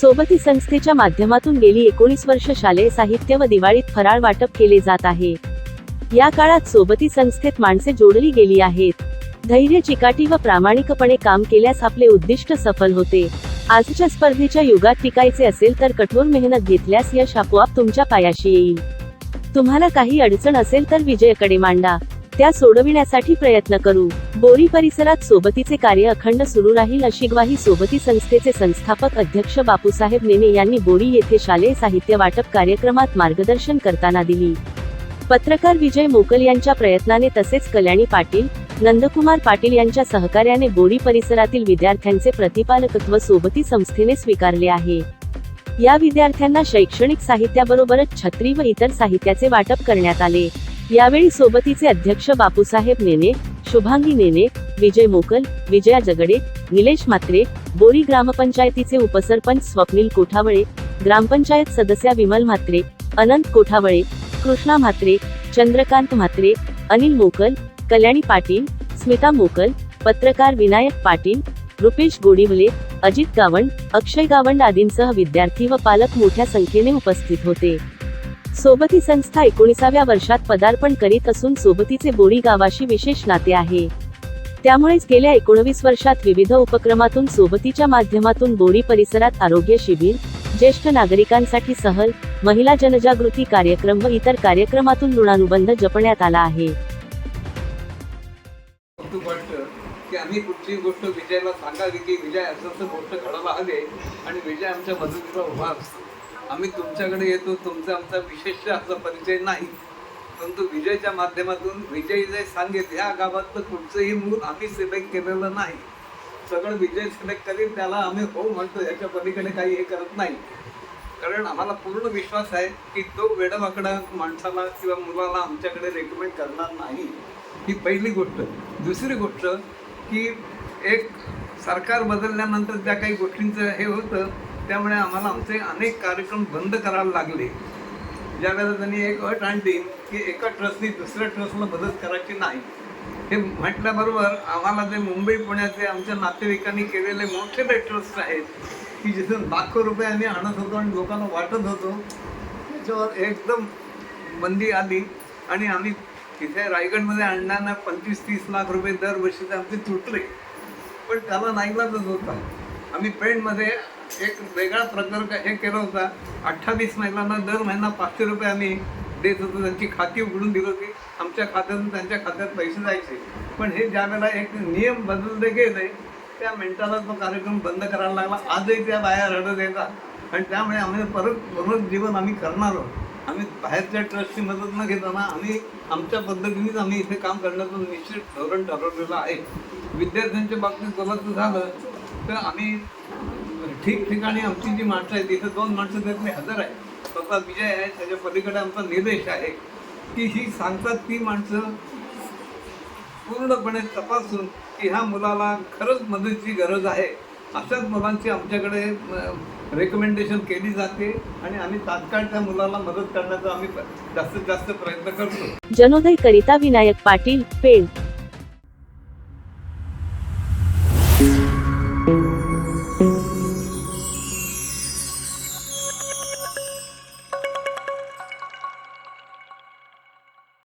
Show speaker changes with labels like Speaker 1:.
Speaker 1: सोबती संस्थेच्या माध्यमातून गेली एकोणीस वर्ष शालेय साहित्य व दिवाळीत फराळ वाटप केले जात आहे. या काळात सोबती संस्थेत माणसे जोडली गेली आहेत. धैर्य चिकाटी व प्रामाणिकपणे काम केल्यास आपले उद्दिष्ट सफल होते. आजच्या स्पर्धेच्या युगात टिकायचे असेल तर कठोर मेहनत घेतल्यास यश आपोआप तुमच्या पायाशी येईल. तुम्हाला काही अडचण असेल तर विजयकडे मांडा. त्या सोडविण्यासाठी प्रयत्न करू. बोरी परिसरात सोबतीचे कार्य अखंड सुरू राहील अशी ग्वाही सोबती संस्थेचे संस्थापक अध्यक्ष बापूसाहेब नेने यांनी बोरी येथे शालेय साहित्य वाटप कार्यक्रमात मार्गदर्शन करताना दिली. पत्रकार विजय मोकल यांच्या प्रयत्नाने तसेच कल्याणी पाटील नंदकुमार पाटील यांच्या सहकार्याने बोरी परिसरातील विद्यार्थ्यांचे प्रतिपालकत्व सोबती संस्थेने स्वीकारले आहे. या विद्यार्थ्यांना शैक्षणिक साहित्याबरोबरच छत्री व इतर साहित्याचे वाटप करण्यात आले. यावेळी सोबतीचे अध्यक्ष बापूसाहेब नेने शुभांगी नेने विजय मोकल विजया जगडे निलेश मात्रे बोरी ग्रामपंचायतीचे उपसरपंच स्वप्नील कोठावळे ग्रामपंचायत सदस्या विमल म्हात्रे अनंत कोठावळे कृष्णा म्हात्रे चंद्रकांत म्हात्रे अनिल मोकल कल्याणी पाटील स्मिता मोकल पत्रकार विनायक पाटील रुपेश गोडिवले अजित गावंड अक्षय गावंड आदींसह विद्यार्थी व पालक मोठ्या संख्येने उपस्थित होते. सोबती संस्था एकोणीसाव्या वर्षात पदार्पण करीत असून सोबतीचे बोरी गावाशी विशेष नाते आहे. त्यामुळेच गेल्या एकोणवीस वर्षात विविध उपक्रमातून सोबतीच्या माध्यमातून बोरी परिसरात आरोग्य शिबिर ज्येष्ठ नागरिकांसाठी सहल महिला जनजागृती कार्यक्रम व इतर कार्यक्रमातून ऋणानुबंध जपण्यात आला आहे.
Speaker 2: की आम्ही कुठची गोष्ट विजयला सांगावी की विजय असं असं गोष्ट घडायला आले आणि विजय आमच्या मदतीला उभा असतो. आम्ही तुमच्याकडे येतो तुमचा आमचा विशेष असा परिचय नाही. परंतु विजयच्या माध्यमातून विजय जे सांगेल ह्या गावातलं कुठचंही मूल आम्ही सिलेक्ट केलेलं नाही. सगळं विजय सिलेक्ट करीत त्याला आम्ही हो म्हणतो याच्या पलीकडे काही हे करत नाही. कारण आम्हाला पूर्ण विश्वास आहे की तो वेडवाकडा माणसाला किंवा मुलाला आमच्याकडे रेकमेंड करणार नाही. ही पहिली गोष्ट. दुसरी गोष्ट की एक सरकार बदलल्यानंतर ज्या काही गोष्टींचं हे होतं त्यामुळे आम्हाला आमचे अनेक कार्यक्रम बंद करायला लागले. ज्यावेळेला त्यांनी एक अट आणली की एका ट्रस्टनी दुसऱ्या ट्रस्टला मदत करायची नाही. हे म्हटल्याबरोबर आम्हाला जे मुंबई पुण्याचे आमच्या नातेवाईकांनी केलेले मोठे ट्रस्ट आहेत की जिथून लाखो रुपये आम्ही आणत होतो आणि लोकांना वाटत होतो त्याच्यावर एकदम बंदी आली. आणि आम्ही तिथे रायगडमध्ये आणताना पंचवीस तीस लाख रुपये दरवर्षीचे आमचे तुटले. पण त्याला नाईलाजच होता. आम्ही पेणमध्ये एक वेगळा प्रकार हे केला होता. अठ्ठावीस महिलांना दर महिना पाचशे रुपये आम्ही देत होतो. त्यांची खाती उघडून दिली होती. आमच्या खात्यातून त्यांच्या खात्यात पैसे जायचे. पण हे ज्या वेळेला एक नियम बदलले गेले त्या मिनिटाला तो कार्यक्रम बंद करायला लागला. आजही त्या बाया रडत येतात. आणि त्यामुळे आम्ही परत परत जीवन आम्ही करणार आहोत. आम्ही बाहेरच्या ट्रस्टची मदत न घेताना आम्ही आमच्या पद्धतीनेच आम्ही इथे काम करण्याचं निश्चित धोरण ठरवलेलं आहे. विद्यार्थ्यांच्या बाबतीत बोलायचं झालं तर आम्ही ठिकठिकाणी आमची जी माणसं आहेत इथं दोन माणसं त्यातले हजर आहे स्वतः विजय आहे त्याच्या पलीकडे आमचा निर्देश आहे की ही सांगतात ती माणसं पूर्णपणे तपासून की ह्या मुलाला खरंच मदतीची गरज आहे. अशाच मुलांची आमच्याकडे रेकमेंडेशन केली जाते आणि आम्ही तात्काळ त्या मुलाला मदत करण्याचा आम्ही जास्तीत जास्त प्रयत्न करतो.
Speaker 1: जनोदय करिता विनायक पाटील पेड